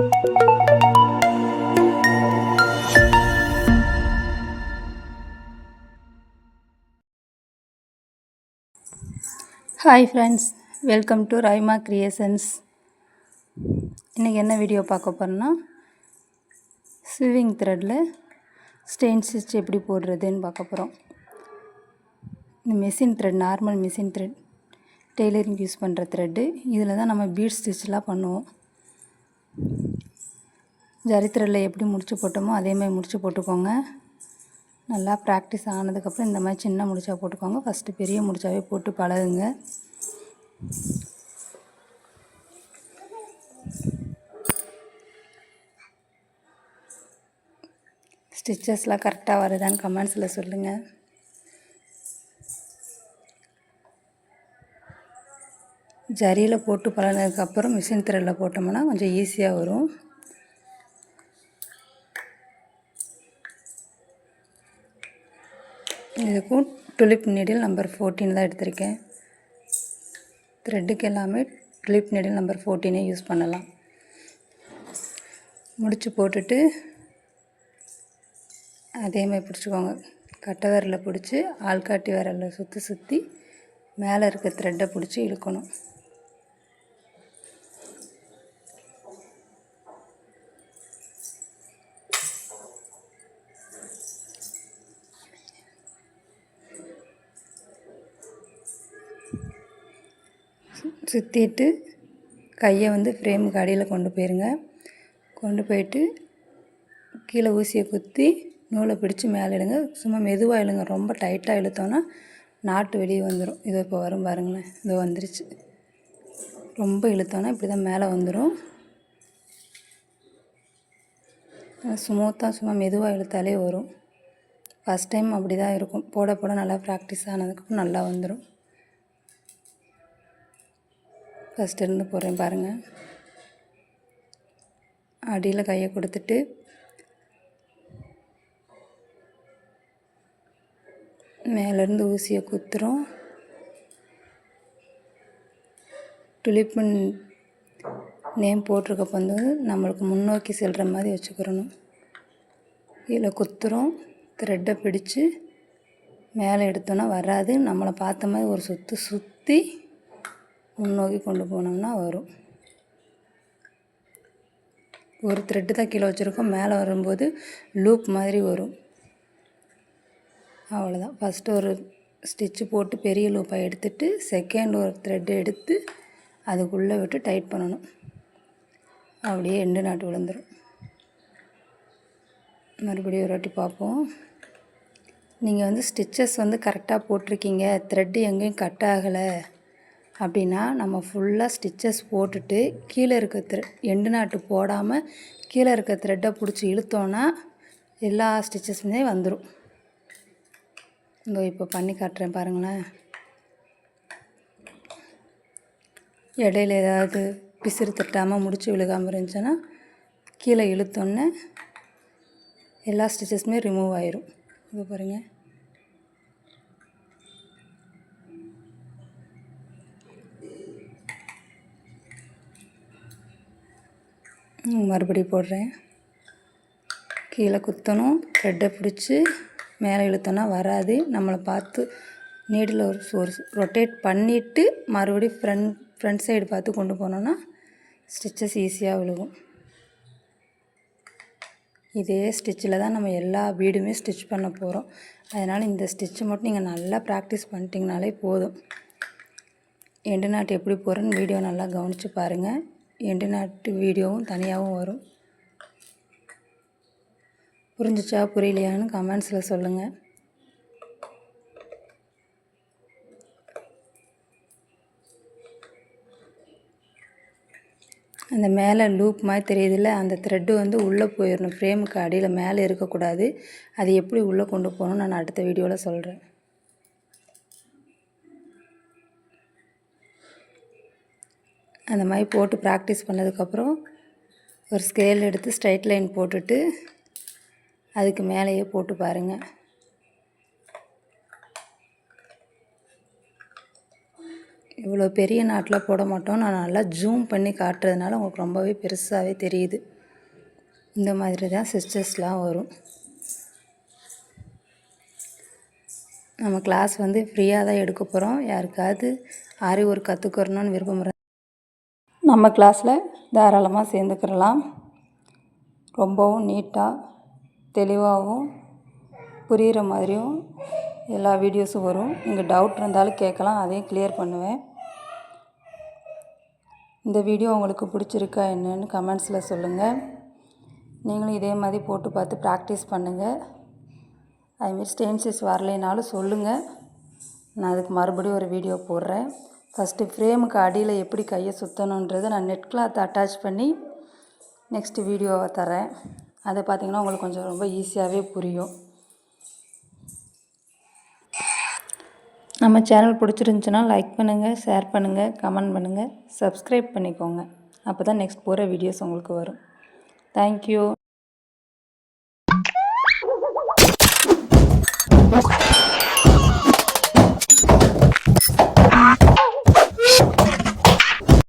Hi friends welcome to Raima creations இன்றைக்கி என்ன video பார்க்க போகிறோன்னா ஸ்விவிங் த்ரெட்டில் ஸ்டெயின் ஸ்டிச் எப்படி போடுறதுன்னு பார்க்க போகிறோம் இந்த machine thread normal machine thread tailoring use பண்ணுற த்ரெட்டு இதில் தான் நம்ம பீட் ஸ்டிச்லாம் பண்ணுவோம். ஜரி த்ரெட்டில் எப்படி முடிச்சு போட்டோமோ அதே மாதிரி முடிச்சு போட்டுக்கோங்க. நல்லா ப்ராக்டிஸ் ஆனதுக்கப்புறம் இந்த மாதிரி சின்ன முடிச்சா போட்டுக்கோங்க. ஃபஸ்ட்டு பெரிய முடிச்சாவே போட்டு பழகுங்க. ஸ்டிச்சஸ்லாம் கரெக்டாக வருதான்னு கமெண்ட்ஸில் சொல்லுங்கள் ஜரியில் போட்டு பழகினதுக்கப்புறம் மிஷின் திரையில் போட்டோம்னா கொஞ்சம் ஈஸியாக வரும். இதுக்கும் டுலிப் நீடில் நம்பர் ஃபோர்டீன் தான் எடுத்திருக்கேன். த்ரெட்டுக்கு எல்லாமே டுலிப் நீடில் நம்பர் ஃபோர்டீனே யூஸ் பண்ணலாம். முடிச்சு போட்டுட்டு அதே மாதிரி பிடிச்சிக்கோங்க. கட்டை விரலை பிடிச்சி ஆள்காட்டி விரலில் சுற்றி சுற்றி மேலே இருக்க த்ரெட்டை பிடிச்சி இழுக்கணும். சுற்றிட்டு கையை வந்து ஃப்ரேமுக்கு அடியில் கொண்டு போயிருங்க. கொண்டு போயிட்டு கீழே ஊசியை குத்தி நூலை பிடிச்சி மேலே இடுங்க. சும்மா மெதுவாக இழுங்க. ரொம்ப டைட்டாக இழுத்தோன்னா நாட்டு வெளியே வந்துடும் இதோ இப்போ வரும் பாருங்களேன். இதோ வந்துருச்சு. ரொம்ப இழுத்தோன்னா இப்படி தான் மேலே வந்துடும் ஸ்மூத்தாக சும்மா மெதுவாக இழுத்தாலே வரும். ஃபஸ்ட் டைம் அப்படி தான் இருக்கும். போட போட நல்லா ப்ராக்டிஸ் ஆனதுக்கப்புறம் நல்லா வந்துடும் ஃபஸ்ட்டு இருந்து பாருங்கள் அடியில் கையை கொடுத்துட்டு மேலேருந்து ஊசியை குத்துறோம். துளிப்பு நேம் போட்டிருக்கப்ப வந்து நம்மளுக்கு முன்னோக்கி செல்கிற மாதிரி வச்சுக்கிறணும். கீழே குத்துறோம். த்ரெட்டை பிடிச்சி மேலே எடுத்தோன்னா வராது. நம்மளை பார்த்த மாதிரி ஒரு சுற்று சுற்றி முன்னோக்கி கொண்டு போனோம்னா வரும். ஒரு த்ரெட்டு தான் கீழே வச்சுருக்கோம். மேலே வரும்போது லூப் மாதிரி வரும். அவ்வளோதான் ஃபஸ்ட்டு ஒரு ஸ்டிச்சு போட்டு பெரிய லூப்பை எடுத்துட்டு செகண்ட் ஒரு த்ரெட்டு எடுத்து அதுக்குள்ளே விட்டு டைட் பண்ணணும். அப்படியே எண்டு நாட்டு விழுந்துடும் மறுபடியும் ஒரு வாட்டி பார்ப்போம். நீங்கள் வந்து ஸ்டிச்சஸ் வந்து கரெக்டாக போட்டிருக்கீங்க. த்ரெட்டு எங்கேயும் கட் ஆகலை. அப்படின்னா நம்ம ஃபுல்லாக ஸ்டிச்சஸ் போட்டுட்டு கீழே இருக்க த்ரெ எண்டு நாட்டு போடாமல் கீழே இருக்க த்ரெட்டை பிடிச்சி இழுத்தோன்னா எல்லா ஸ்டிச்சஸுமே வந்துடும் இதோ இப்போ பண்ணி காட்டுறேன் பாருங்களேன். இடையில ஏதாவது பிசிறு தட்டாமல் முடிச்சு விழுகாமல் இருந்துச்சுன்னா கீழே இழுத்தோன்னே எல்லா ஸ்டிச்சஸுமே ரிமூவ் ஆயிரும். இப்போ பாருங்கள் மறுபடி போடுறேன். கீழே குத்தணும். த்ரெட்டை பிடிச்சி மேலே இழுத்தோன்னா வராது. நம்மளை பார்த்து நீடில் ஒரு ஒரு ரொட்டேட் பண்ணிவிட்டு மறுபடியும் ஃப்ரண்ட் ஃப்ரண்ட் சைடு பார்த்து கொண்டு போனோன்னா ஸ்டிச்சஸ் ஈஸியாக விழுகும். இதே ஸ்டிச்சில் தான் நம்ம எல்லா வீடுமே ஸ்டிச் பண்ண போகிறோம் அதனால் இந்த ஸ்டிச்சை மட்டும் நீங்கள் நல்லா ப்ராக்டிஸ் பண்ணிட்டீங்கனாலே போதும். எண்டு நாட்டு எப்படி போகிறேன்னு வீடியோ நல்லா கவனித்து பாருங்கள் இன்டர்நெட்டு வீடியோவும் தனியாகவும் வரும். புரிஞ்சிச்சா புரியலையான்னு கமெண்ட்ஸில் சொல்லுங்கள் அந்த மேலே லூப் மாதிரி தெரியுதுல்ல அந்த த்ரெட்டு வந்து உள்ளே போயிடணும் ஃப்ரேமுக்கு அடியில் மேலே இருக்கக்கூடாது. அது எப்படி உள்ளே கொண்டு போகணும்னு நான் அடுத்த வீடியோவில் சொல்கிறேன் அந்த மாதிரி போட்டு ப்ராக்டிஸ் பண்ணதுக்கப்புறம் ஒரு ஸ்கேல் எடுத்து ஸ்ட்ரைட் லைன் போட்டுட்டு அதுக்கு மேலேயே போட்டு பாருங்கள் இவ்வளோ பெரிய நாட்டில் போட மாட்டோம். நான் நல்லா ஜூம் பண்ணி காட்டுறதுனால உங்களுக்கு ரொம்பவே பெருசாகவே தெரியுது. இந்த மாதிரி தான் சிஸ்டர்ஸ்லாம் வரும். நம்ம கிளாஸ் வந்து ஃப்ரீயாக தான் எடுக்க போகிறோம் யாருக்காவது ஆரி ஒரு கற்றுக்கிறணும்னு விருப்பம் நம்ம கிளாஸில் தாராளமாக சேர்ந்துக்கிறலாம் ரொம்பவும் நீட்டாக தெளிவாகவும் புரிகிற மாதிரியும் எல்லா வீடியோஸும் வரும். நீங்கள் டவுட் இருந்தாலும் கேட்கலாம் அதையும் கிளியர் பண்ணுவேன். இந்த வீடியோ உங்களுக்கு பிடிச்சிருக்கா என்னன்னு கமெண்ட்ஸில் சொல்லுங்கள் நீங்களும் இதே மாதிரி போட்டு பார்த்து ப்ராக்டிஸ் பண்ணுங்கள் அதுமாரி ஸ்டேன்சஸ் வரலைனாலும் சொல்லுங்கள் நான் அதுக்கு மறுபடியும் ஒரு வீடியோ போடுறேன். ஃபஸ்ட்டு ஃப்ரேமுக்கு அடியில் எப்படி கையை சுற்றணுன்றதை நான் நெட் கிளாத் அட்டாச் பண்ணி நெக்ஸ்ட்டு வீடியோவை தரேன் அதை பார்த்திங்கன்னா உங்களுக்கு கொஞ்சம் ரொம்ப ஈஸியாகவே புரியும். நம்ம சேனல் பிடிச்சிருந்துச்சுன்னா லைக் பண்ணுங்கள் ஷேர் பண்ணுங்கள் கமெண்ட் பண்ணுங்கள் சப்ஸ்கிரைப் பண்ணிக்கோங்க. அப்போ தான் நெக்ஸ்ட் போகிற வீடியோஸ் உங்களுக்கு வரும். தேங்க்யூ